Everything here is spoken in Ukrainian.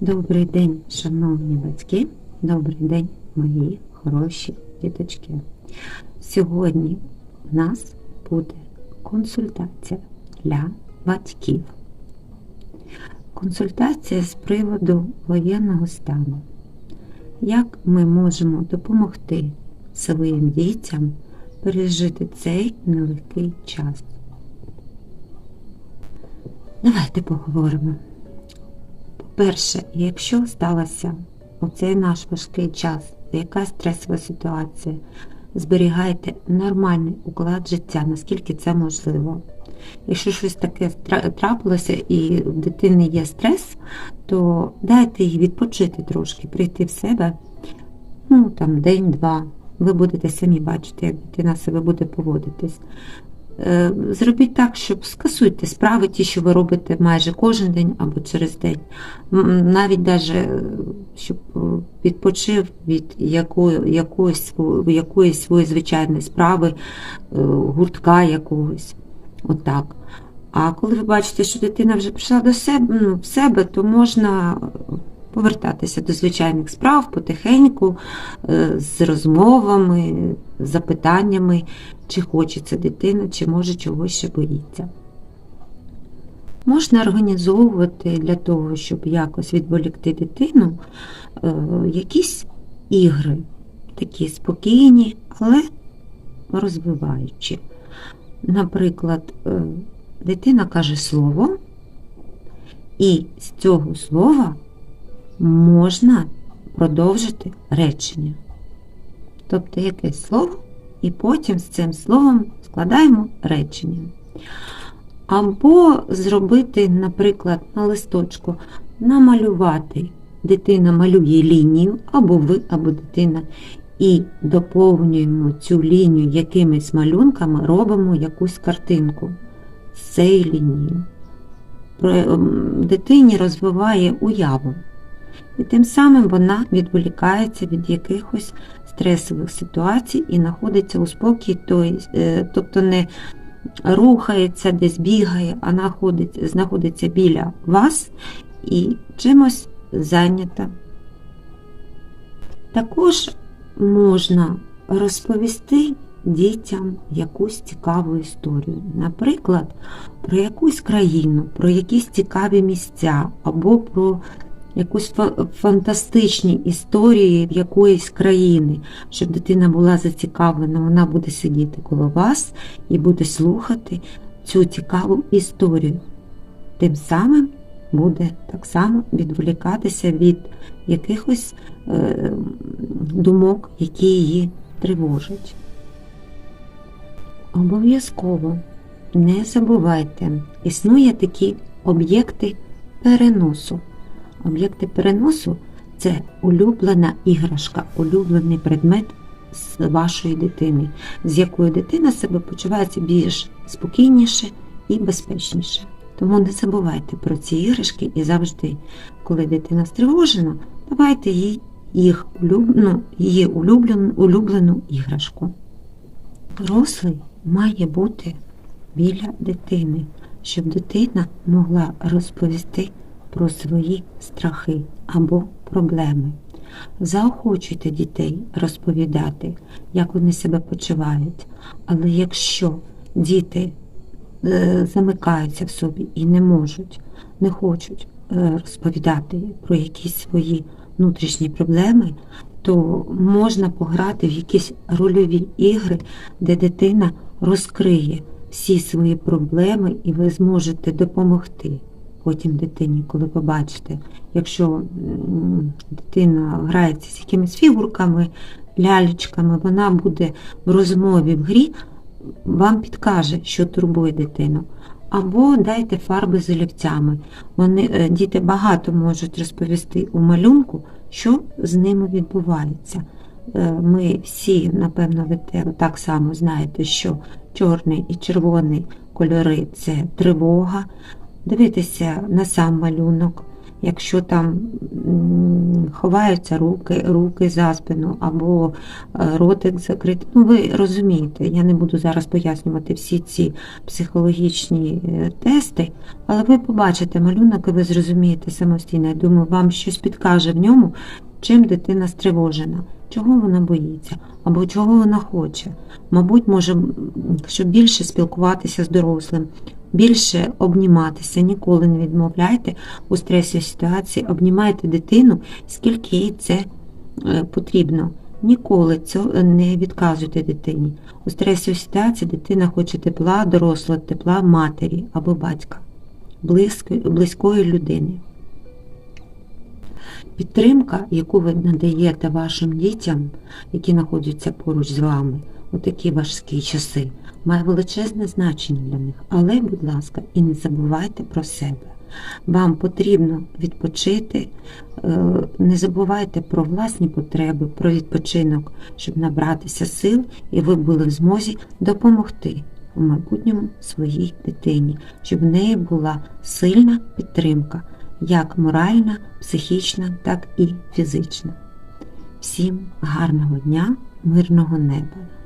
Добрий день, шановні батьки, добрий день, мої хороші діточки. Сьогодні в нас буде консультація для батьків. Консультація з приводу воєнного стану. Як ми можемо допомогти своїм дітям пережити цей нелегкий час? Давайте поговоримо. По-перше, якщо сталося у цей наш важкий час, якась стресова ситуація, зберігайте нормальний уклад життя, наскільки це можливо. Якщо щось таке трапилося і в дитини є стрес, то дайте їй відпочити трошки, прийти в себе, ну там день-два. Ви будете самі бачити, як дитина себе буде поводитись. Е, Зробіть так, щоб скасуйте справи, ті, що ви робите майже кожен день або через день. Навіть даже, е, щоб е, відпочив від якої, якоїсь, якоїсь своєї звичайної справи, гуртка якогось. Отак. А коли ви бачите, що дитина вже прийшла до себе, ну, в себе, то можна повертатися до звичайних справ потихеньку, е, з розмовами, запитаннями, чи хочеться дитина, чи може чогось ще боїться. Можна організовувати для того, щоб якось відволікти дитину, е, якісь ігри, такі спокійні, але розвиваючі. Наприклад, е, дитина каже слово, і з цього слова можна продовжити речення. Тобто якесь слово, і потім з цим словом складаємо речення. Або зробити, наприклад, на листочку, намалювати. Дитина малює лінію, або ви, або дитина, і доповнюємо цю лінію якимись малюнками, робимо якусь картинку з цієї лінії. Ем, Дитині розвиває уяву. І тим самим вона відволікається від якихось стресових ситуацій і знаходиться у спокій, е, тобто не рухається, десь бігає, а знаходиться, знаходиться біля вас і чимось зайнята. Також можна розповісти дітям якусь цікаву історію. Наприклад, про якусь країну, про якісь цікаві місця або про якусь фантастичні історії якоїсь країни, щоб дитина була зацікавлена, вона буде сидіти коло вас і буде слухати цю цікаву історію. Тим самим буде так само відволікатися від якихось е, думок, які її тривожать. Обов'язково не забувайте, існує такі об'єкти переносу. Об'єкти переносу це улюблена іграшка, улюблений предмет з вашої дитини, з якою дитина себе почувається більш спокійніше і безпечніше. Тому не забувайте про ці іграшки і завжди, коли дитина стривожена, давайте їй їх улюблену, її улюблену, улюблену іграшку. Дорослий має бути біля дитини, щоб дитина могла розповісти про свої страхи або проблеми. Заохочуйте дітей розповідати, як вони себе почувають. Але якщо діти е, замикаються в собі і не можуть, не хочуть е, розповідати про якісь свої внутрішні проблеми, то можна пограти в якісь рольові ігри, де дитина розкриє всі свої проблеми, і ви зможете допомогти потім дитині, коли побачите, якщо дитина грається з якимись фігурками, лялечками, вона буде в розмові в грі, вам підкаже, що турбує дитину. Або дайте фарби з олівцями. Вони, е, діти багато можуть розповісти у малюнку, що з ними відбувається. Е, Ми всі, напевно, ви так само знаєте, що чорний і червоний кольори це тривога. Дивитися на сам малюнок, якщо там ховаються руки, руки за спину або е, ротик закритий. Ну, ви розумієте, я не буду зараз пояснювати всі ці психологічні е, тести, але ви побачите малюнок і ви зрозумієте самостійно. Я думаю, вам щось підкаже в ньому, чим дитина стривожена, чого вона боїться, або чого вона хоче. Мабуть, може, щоб більше спілкуватися з дорослим, більше обніматися, ніколи не відмовляйте у стресовій ситуації, обнімайте дитину, скільки їй це е, потрібно. Ніколи цього не відказуйте дитині. У стресовій ситуації дитина хоче тепла, дорослого тепла матері або батька, близької, близької людини. Підтримка, яку ви надаєте вашим дітям, які знаходяться поруч з вами у такі важкі часи, має величезне значення для них. Але, будь ласка, і не забувайте про себе. Вам потрібно відпочити, е, не забувайте про власні потреби, про відпочинок, щоб набратися сил, і ви були в змозі допомогти у майбутньому своїй дитині, щоб в неї була сильна підтримка, як моральна, психічна, так і фізична. Всім гарного дня, мирного неба!